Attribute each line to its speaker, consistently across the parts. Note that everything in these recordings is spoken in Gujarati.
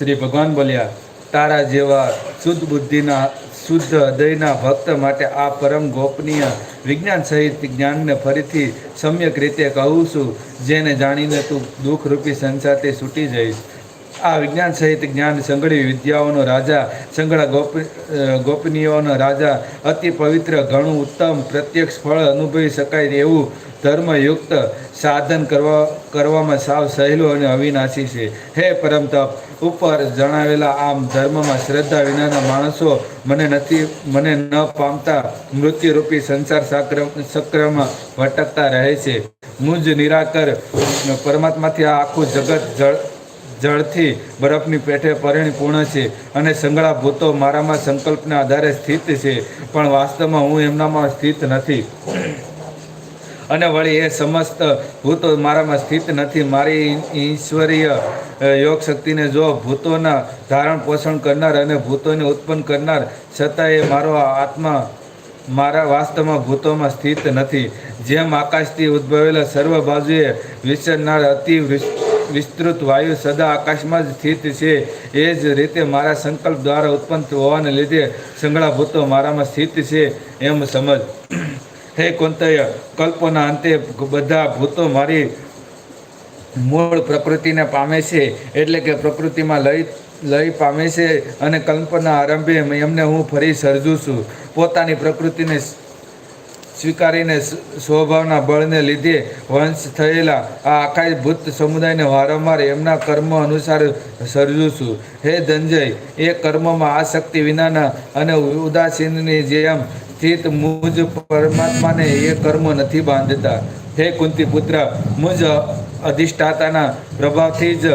Speaker 1: શ્રી ભગવાન બોલ્યા, તારા જેવા શુદ્ધ બુદ્ધિના, શુદ્ધ હૃદયના ભક્ત માટે આ પરમ ગોપનીય વિજ્ઞાન સહિત જ્ઞાનને ફરીથી સમ્યક રીતે કહું છું, જેને જાણીને તું દુઃખરૂપી સંસારથી છૂટી જઈશ. આ વિજ્ઞાન સહિત જ્ઞાન સંગળી વિદ્યાઓનો રાજા, સંગળા ગોપ ગોપનીયોનો રાજા અતિ પવિત્ર, ઘણું ઉત્તમ, પ્રત્યક્ષ ફળ અનુભવી શકાય એવું ધર્મયુક્ત સાધન કરવા કરવામાં સાવ સહેલું અને અવિનાશી છે. હે પરમ તપ, ઉપર જણાવેલા આમ ધર્મમાં શ્રદ્ધા વિનાના માણસો મને નથી, મને ન પામતા મૃત્યુરૂપી સંસાર સાક્ર ચક્રમાં ભટકતા રહે છે. મુજ નિરાકર, પરમાત્માથી આ આખું જગત જળ, જળથી બરફની પેઠે પરિણીપૂર્ણ છે અને સંગળા ભૂતો મારામાં સંકલ્પના આધારે સ્થિત છે. પણ વાસ્તવમાં હું એમનામાં સ્થિત નથી. અને વળી એ સમસ્ત ભૂતો મારામાં સ્થિત નથી. મારી ઈશ્વરીય યોગ શક્તિને જો ભૂતોના ધારણ પોષણ કરનાર અને ભૂતોને ઉત્પન્ન કરનાર છતાં એ મારો આત્મા મારા વાસ્તવમાં ભૂતોમાં સ્થિત નથી. જેમ આકાશથી ઉદ્ભવેલા સર્વ બાજુએ વિચરનાર અતિ વિસ્તૃત વાયુ સદા આકાશમાં જ સ્થિત છે. એ જ રીતે મારા સંકલ્પ દ્વારા ઉત્પન્ન હોવાને લીધે સંગળા ભૂતો મારામાં સ્થિત છે એમ સમજ. હે કુંતય કલ્પોના અંતે બધા ભૂતો મારી મૂળ પ્રકૃતિને પામે છે. એટલે કે પ્રકૃતિમાં લય લય પામે છે અને કલ્પના આરંભે એમને હું ફરી સર્જું છું. પોતાની પ્રકૃતિને સ્વીકારીને સ્વભાવના બળને લીધે વંશ થયેલા આ આખા ભૂત સમુદાયને વારંવાર એમના કર્મ અનુસાર સર્જું છું. હે ધનજય, એ કર્મમાં આસક્તિ વિનાના અને ઉદાસીનની જેમ સ્થિત મુજ પરમાત્માને એ કર્મ નથી બાંધતા. હે કુંતી પુત્ર મુજ અધિષ્ઠાતાના પ્રભાવથી જ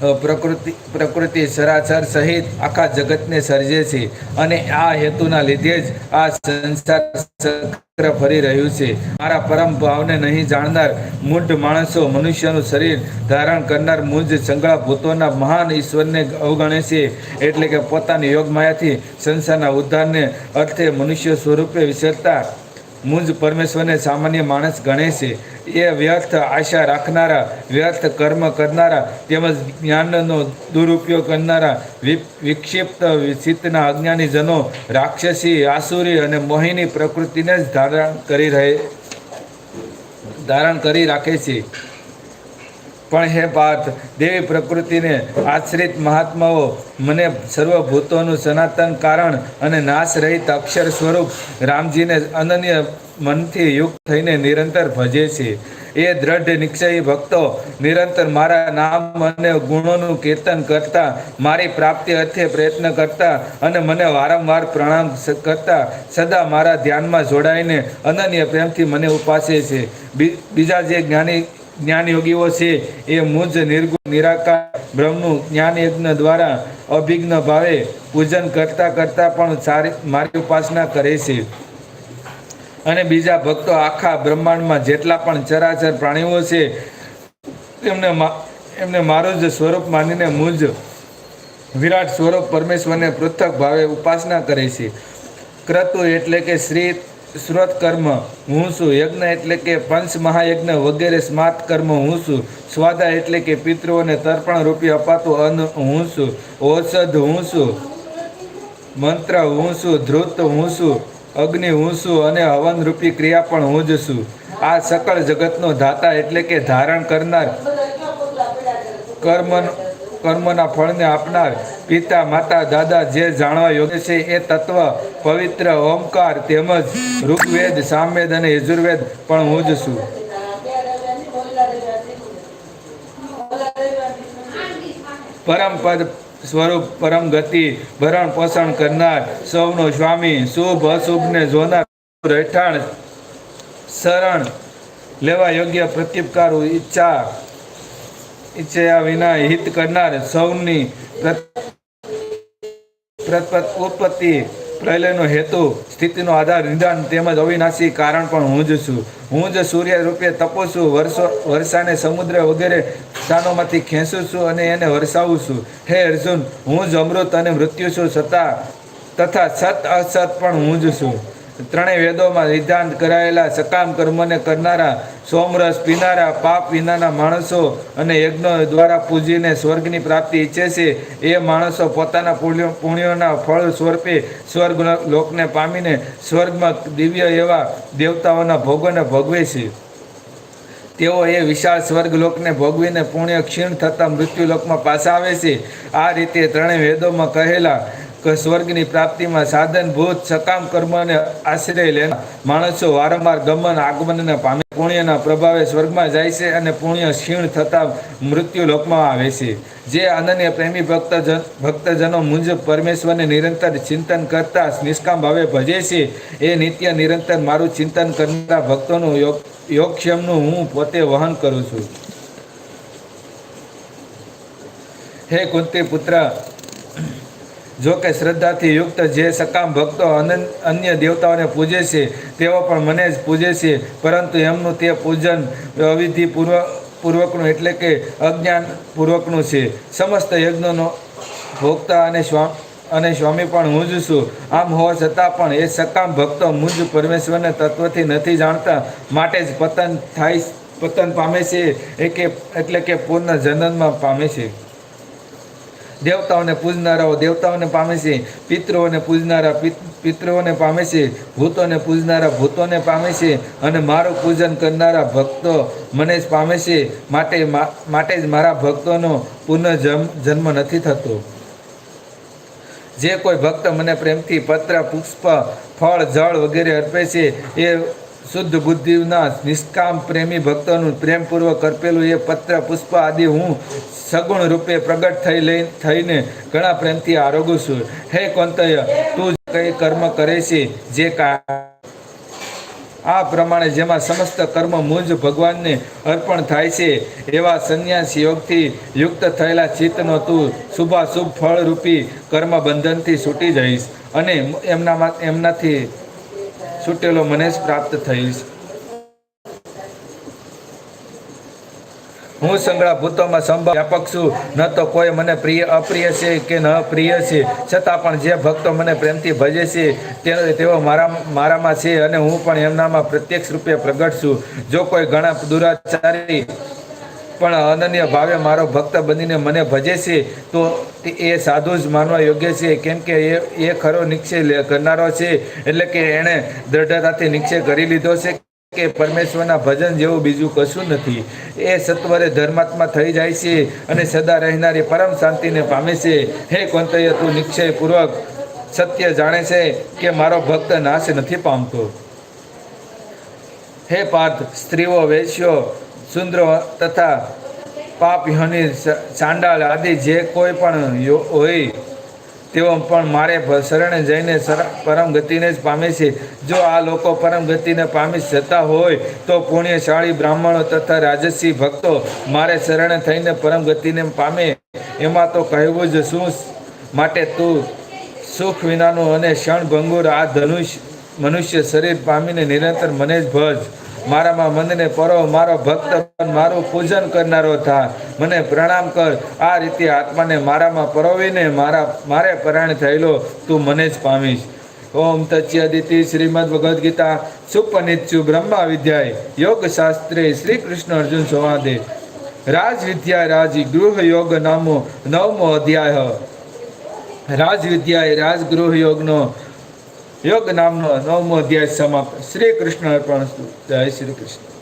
Speaker 1: પ્રકૃતિ પ્રકૃતિ સરાચર સહિત આખા જગતને સર્જે છે અને આ હેતુના લીધે જ આ સંસાર ચક્ર ફરી રહ્યું છે. મારા પરમ ભાવને નહીં જાણનાર મૂઢ માણસો મનુષ્યનું શરીર ધારણ કરનાર મુજ સંગળા ભૂતોના મહાન ઈશ્વરને અવગણે છે. એટલે કે પોતાની યોગમાયાથી સંસારના ઉદ્ધારને અર્થે મનુષ્ય સ્વરૂપે વિસરતા મુજ પરમેશ્વરને સામાન્ય માણસ ગણે છે. એ વ્યર્થ આશા રાખનારા, વ્યર્થ કર્મ કરનારા, તેમજ જ્ઞાનનો દુરુપયોગ કરનારા વિક્ષિપ્ત વિચિતના અજ્ઞાની રાક્ષસી, આસુરી અને મોહિની પ્રકૃતિને જ ધારણ કરી રહે, ધારણ કરી રાખે છે. પણ હે પાર્થ, દેવી પ્રકૃતિને આશ્રિત મહાત્માઓ, મને સર્વભૂતોનું સનાતન કારણ અને નાશ રહિત અક્ષર સ્વરૂપ રામજીને અનન્ય મનથી યુક્ત થઈને નિરંતર ભજે છે. એ દ્રઢ નિશ્ચયી ભક્તો નિરંતર મારા નામ અને ગુણોનું કીર્તન કરતા, મારી પ્રાપ્તિ અર્થે પ્રયત્ન કરતા અને મને વારંવાર પ્રણામ કરતા સદા મારા ધ્યાનમાં જોડાઈને અનન્ય પ્રેમથી મને ઉપાસે છે. બીજા જે જ્ઞાની જ્ઞાન યોગીઓ છે, એ મુજ નિર્ગુણ, નિરાકાર બ્રહ્મનું જ્ઞાન યજ્ઞ દ્વારા અભિજ્ઞ ભાવે પૂજન કરતા કરતા પણ સારી, મારી ઉપાસના કરે છે. અને બીજા ભક્તો આખા બ્રહ્માંડમાં જેટલા પણ ચરાચર પ્રાણીઓ છે, એમને એમને મારું જ સ્વરૂપ માનીને મુજ વિરાટ સ્વરૂપ પરમેશ્વરને પૃથક ભાવે ઉપાસના કરે છે. ક્રતુ એટલે કે શ્રી સ્રોત કર્મ હું છું, યજ્ઞ એટલે કે પંચ મહાયજ્ઞ વગેરે સ્માર્ત કર્મ હું છું, સ્વાદા એટલે કે પિતૃઓને તર્પણ રૂપી અપાતું અન્ન હું છું, ઔષધ હું છું, મંત્ર હું છું, ધ્રુત હું છું અગ્નિ હું છું અને હવન રૂપી ક્રિયા પણ હું જ છું. આ સકળ જગતનો ધાતા એટલે કે ધારણ કરનાર કર્મ કર્મના ફળને આપનાર પિતા, માતા, દાદા જે જાણવા યોગ્ય છે એ તત્વ, પવિત્ર, ઓમકાર, તેમજ ઋગ્વેદ, સામવેદ અને યજુર્વેદ પણ હું જ છું. પરમ પદ સ્વરૂપ પરમ ગતિ, ભરણ પોષણ કરનાર સૌનો સ્વામી શુભ અશુભને જોનાર રહેઠાણ શરણ લેવા યોગ્ય પ્રત્યુપકાર ઈચ્છા ઈચ્છા વિના હિત કરનાર સૌની ઉત્પત્તિ પ્રલયનો હેતુ, સ્થિતિનો આધાર, નિદાન તેમજ અવિનાશી કારણ પણ હું જ છું. હું જ સૂર્ય રૂપે તપું છું વર્ષો, વર્ષાને સમુદ્ર વગેરે સ્થાનોમાંથી ખેંચું છું અને એને વરસાવું છું. હે અર્જુન, હું જ અમૃત અને મૃત્યુ છું છતાં તથા સત અસત પણ હું જ છું. ત્રણેય વેદોમાં વિધાન કરાયેલા સકામ કર્મને કરનારા સોમરસ પીનારા, પાપ વિનાના માણસો અને યજ્ઞો દ્વારા પૂજીને સ્વર્ગની પ્રાપ્તિ ઈચ્છે છે. એ માણસો પોતાના પુણ્યો, પુણ્યોના ફળ સ્વરૂપે સ્વર્ગ લોકને પામીને સ્વર્ગમાં દિવ્ય એવા દેવતાઓના ભોગોને ભોગવે છે. તેઓ એ વિશાળ સ્વર્ગલોકને ભોગવીને પુણ્ય ક્ષીણ થતાં મૃત્યુલોકમાં પાછા આવે છે. આ રીતે ત્રણેય વેદોમાં કહેલા સ્વર્ગની પ્રાપ્તિમાં સાધનભૂત સકામ, કર્મને આશ્રય લે. માણસો વારંવાર ગમન આગમનને પામે પુણ્યના પ્રભાવે સ્વર્ગમાં જાય છે અને પુણ્ય ક્ષીણ થતાં મૃત્યુલોકમાં આવે છે. જે અનન્ય પ્રેમી ભક્તજન ભક્તજનો મુંજ પરમેશ્વરને નિરંતર ચિંતન કરતા નિષ્કામ ભાવે ભજે છે, એ નિત્ય નિરંતર મારું ચિંતન કરનારા ભક્તોનું યોગ, યોગક્ષેમનું હું પોતે વહન કરું છું. હે કુંતી પુત્ર જો કે શ્રદ્ધાથી યુક્ત જે સકામ ભક્તો અન્ય દેવતાઓને પૂજે છે, તેઓ પણ મને જ પૂજે છે, પરંતુ એમનું તે પૂજન અવિધિપૂર્વ, પૂર્વકનું એટલે કે અજ્ઞાન પૂર્વકનું છે. સમસ્ત યજ્ઞોનો ભોગતા અને સ્વા અને સ્વામી પણ હું જ છું. આમ હોવા છતાં પણ એ સકામ ભક્તો મુજ પરમેશ્વરને તત્વથી નથી જાણતા. માટે જ પતન થાય, પતન પામે છે એ કે એટલે કે પૂર્ણ જન્મમાં પામે છે. દેવતાઓને પૂજનારાઓ, દેવતાઓને પામે છે પિતૃઓને પૂજનારા પિત- પિતૃઓને પામે છે ભૂતોને પૂજનારા ભૂતોને પામે છે અને મારું પૂજન કરનારા ભક્તો મને જ પામે છે માટે માટે જ મારા ભક્તોનો પુનઃજન્મ જન્મ નથી થતો. જે કોઈ ભક્ત મને પ્રેમથી પત્ર, પુષ્પ, ફળ, જળ વગેરે અર્પે છે, એ શુદ્ધ બુદ્ધિના નિષ્કામ પ્રેમી ભક્તોનું પ્રેમપૂર્વક કરપેલું એ પત્ર પુષ્પ આદિ હું સગુણ રૂપે પ્રગટ થઈ લઈ થઈને ઘણા પ્રેમથી આરોગું છું. હે કોંતય, તું કઈ કર્મ કરે છે જે આ પ્રમાણે જેમાં સમસ્ત કર્મ મુંજ ભગવાનને અર્પણ થાય છે, એવા સંન્યાસ યોગથી યુક્ત થયેલા ચિત્તનો તું શુભાશુભ ફળરૂપી કર્મ બંધનથી છૂટી જઈશ અને એમનામાં એમનાથી છૂટેલો મને જ પ્રાપ્ત થઈશ. હું સંગળા ભૂતોમાં સંભવ વ્યાપક છું. ન તો કોઈ મને પ્રિય, અપ્રિય છે કે ન પ્રિય છે. છતાં પણ જે ભક્તો મને પ્રેમથી ભજે છે તે- તેઓ મારા, મારામાં છે અને હું પણ એમનામાં પ્રત્યક્ષ રૂપે પ્રગટ છું. જો કોઈ ઘણા દુરાચારી પણ અનન્ય ભાવે મારો ભક્ત બનીને મને ભજે છે, તો એ સાધુ જ માનવા યોગ્ય છે, કેમ કે એ એ ખરો નિશ્ચય કરનારો છે, એટલે કે એણે દ્રઢતાથી નિશ્ચય કરી લીધો છે કે પરમેશ્વરના ભજન જેવું બીજું કશું નથી. એ સત્વરે ધર્માત્મા થઈ જાય છે અને સદા રહેનારી પરમ શાંતિને પામે છે. હે કોંતય તું નિશ્ચયપૂર્વક સત્ય જાણે છે કે મારો ભક્ત નાશ નથી પામતો. હે પાર્થ, સ્ત્રીઓ, વૈશ્યો સુંદરો તથા પાપ હની ચાંડાલ આદિ જે કોઈ પણ હોય, તેઓ પણ મારે શરણે જઈને પરમ ગતિને જ પામે છે. જો આ લોકો પરમ ગતિને પામી જતા હોય, તો પુણ્યશાળી બ્રાહ્મણો તથા રાજસી ભક્તો મારે શરણે થઈને પરમ ગતિને પામે. એમાં તો કહેવું જ શું માટે તું સુખ વિનાનું અને ક્ષણભંગુર આ ધનુષ, મનુષ્ય શરીર પામીને નિરંતર મને જ ભજ. મારામાં મનને પરો મારો ભક્ત મારું પૂજન કરનારો થા. મને પ્રણામ કર. આ રીતે આત્માને મારામાં પરોવીને મારા, મારે પરાયણ થયેલો તું મને જ પામીશ. ઓમ તચ્યદિતિ શ્રીમદ ભગવદ્ ગીતા. સુપનિત્યુ બ્રહ્મા વિદ્યાય. યોગ શાસ્ત્રે શ્રી કૃષ્ણ અર્જુન સંવાદે. રાજ વિદ્યા રાજ ગૃહ યોગ નામો નવમો અધ્યાય. રાજ વિદ્યાએ રાજગૃહ યોગનો યોગ નામનો નવમો અધ્યાય સમાપ્ત. શ્રી કૃષ્ણ અર્પણ જય શ્રી કૃષ્ણ.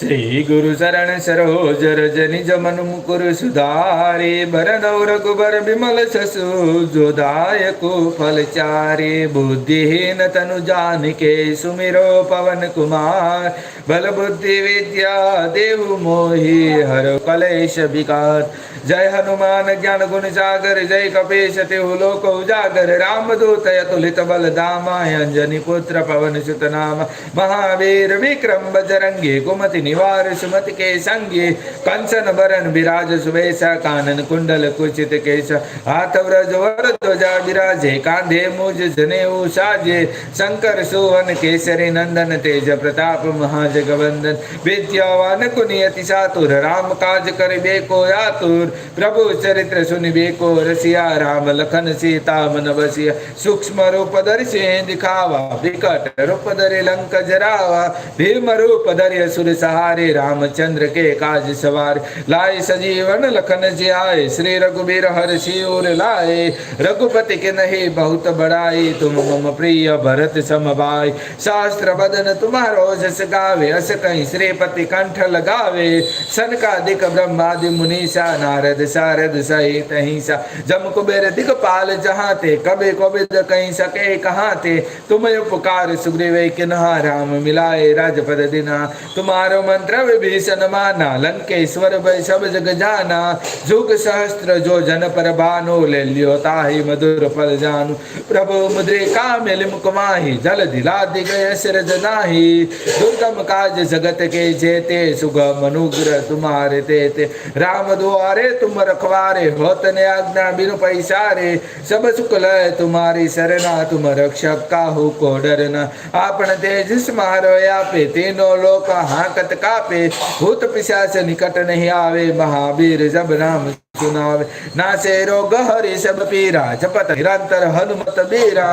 Speaker 1: શ્રી ગુરુ શરણ સરોજ રજની જમન મન મુકુર સુધારે ભરદૌ રઘુબર બિમલ સસુ જોદાયકુ ફલ ચારે, બુદ્ધિહીન તનુ જાનકે સુમિરો પવન કુમાર બલ બુદ્ધિ વિદ્યા દેવ મોહી, હર કલેશ વિકાર. જય હનુમાન જ્ઞાન ગુણ સાગર જય કપેશ, તેહુ લોક ઉજાગર, રામદૂત અતુલિત બલ ધામાય અંજની પુત્ર પવન સુત નામ, મહાવીર વિક્રમ બજરંગે, ગુમતિ નિવાર સુમતિ કે સંગે કંચન બરન બિરાજ સુવેશ, કાનન કુંડલ કુચિત કેશ હાથ વ્રજ વર ધ્વજા બિરાજે કાંધે મુજ જનેઉ સાજે, શંકર સુવન કેસરી નંદન, તેજ પ્રતાપ મહાજગવંદન, વિદ્યાવાન કુનિયતિ સાતુર, રામ કાજ કરે બે કો આતુર प्रभु चरित्र सुनि बेको रसिया, राम लखन सीता मन बसिया। सूक्ष्म रूप धरि दिखावा, विकट रूप धरि लंक जरावा। भीम रूप धरि असुर सहारे, रामचंद्र के काज सवार। लाए सजीवन लखन जियाए, श्री रघुबीर हर शिवर लाए। रघुपति के नहीं बहुत बड़ाई, तुम मम प्रिय भरत समबाई शास्त्र बदन तुम्हारो जस गावे, अस कहीं श्रीपति कंठ लगावे। सनकादिक ब्रह्मादि मुनीसा नारद सारद सहित हिंसा जम कुबेर दिगपाल जहाँ ते कबे कबिद कहीं सके कहाँ ते तुम उपकार सुग्रीव किन्हा, राम मिलाए राजपद दिना। तुम्हारो मंत्र विभीषण माना, लंकेश्वर भय सब जग जाना। जुग सहस्त्र जो जन पर बानो, ले लियो ताहि मधुर फल जानु। प्रभु मुद्रिका मिल मुकमाही जल दिला दिगय सिरज नाही। दुर्गम काज जगत के जेते, सुगम अनुग्रह तुम्हारे तेते राम द्वारे तुम रखवारे होत ने आज्ञा बिनु पैसारे सब सुख लय तुम्हारी सरना तुम रक्षक काहू को डरना आपण तेज समारो आपे तीनों लोक हाकत कापे भूत पिशाच निकट नहीं आवे महावीर जब नाम सुनावे नासे रोग हरि सब पीरा जपत निरंतर हनुमत बीरा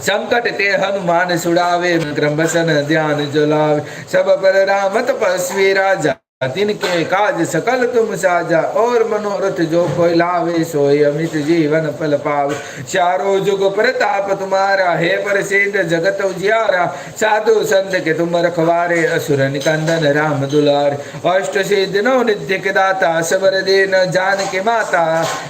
Speaker 1: संकट ते हनुमान सुड़ावे क्रम बसन ध्यान जुलावे सब पर राम तपस्वी राजा तिनके काज सकल तुम साजा, और मनोरथ जो कोई लावे, सोई अमित जीवन फल पावे। चारो जुग प्रताप तुम्हारा, हे प्रसिद्ध जगत उजियारा। साधु संत के तुम रखवारे असुर निकंदन राम दुलार। अष्ट सिद्ध नो नित्य के दाता, सबर दीन जान के माता।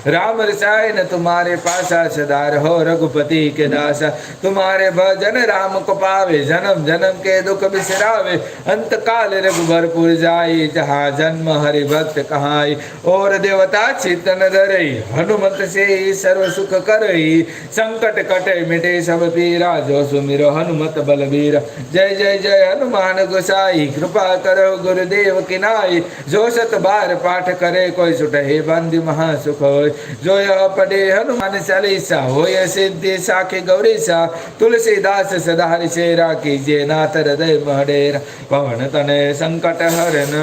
Speaker 1: राम रसायन तुम्हारे पासा सदा रहो रघुपति के दासा। तुम्हारे भजन राम को पावे, जन्म जन्म के दुख बिसरावे। अंत काल रघुबरपुर जाई जहाँ जन्म हरि भक्त कहाई और देवता चितन धरई हनुमत से सर्व सुख करई संकट कटे मिटे सब पीरा जो सुमिरो हनुमत बलबीरा जय जय जय हनुमान गोसाई कृपा करो गुरुदेव की नाई जो सत बार पाठ करे कोई सुटहे बंदी महासुख होय जो यह पढ़े हनुमान चालीसा होय सिद्धि साखी गौरीसा तुलसीदास सदा हरिशेरा कीजिए नाथ हृदय मडेरा पवन तनय संकट हरन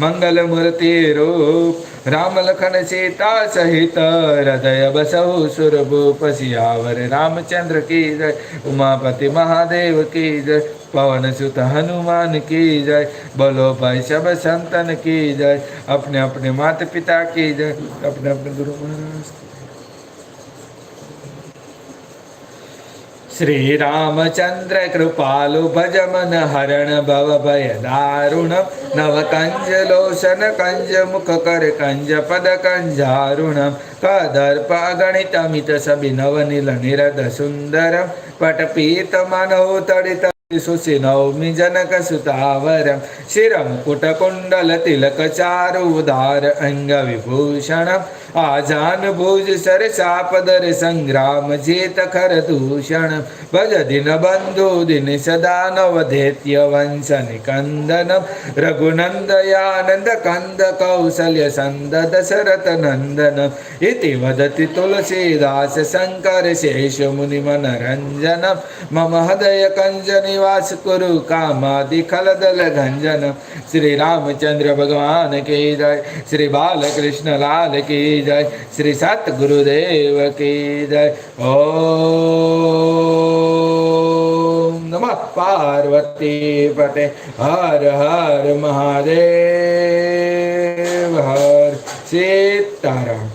Speaker 1: मंगल मूर्ति रूप राम लखन सीता सहित हृदय बसहु सुरभूप सियावर रामचंद्र की जय उमापति महादेव की जय पवन सुत हनुमान की जय बोलो भाई सब संतन की जय अपने अपने माता पिता की जय अपने अपने गुरु महाराज की श्री रामचंद्र कृपालु भज मन हरण भव भय दारुण नव कंज लोसन कंज मुख कर कंज पद कंजारुणम कदर्प अगणित अमित सभि नव नील निरद सुंदर पट पीत मनो तड़ित सुसि नौमि जनक सुतावरम शिरम कुट कुंडल तिलक चारु उदार अंग આજાન ભુજ સરસાપદર સંગ્રામ જેત ખર દૂષણ ભજ દિન બંધુ દિન સદા નવધેત્ય વંશ નિકંદન રઘુનંદયાનંદ કંદ કૌશલ્ય સંદ દશરથ નંદન ઇતિ વદતિ તુલસીદાસ શંકર શેષ મુનિ મનરંજન મમ હૃદય કંજ નિવાસ કુરુ કામાદિ ખલદલ ગંજન શ્રી રામચંદ્ર ભગવાન કે જય શ્રી બાલકૃષ્ણ લાલ કે જય જય. શ્રી સતગુરુદેવ કી જય. ઓ નમઃ. પાર્વતી પતે. હર હર મહાદેવ. હર સીતારામ.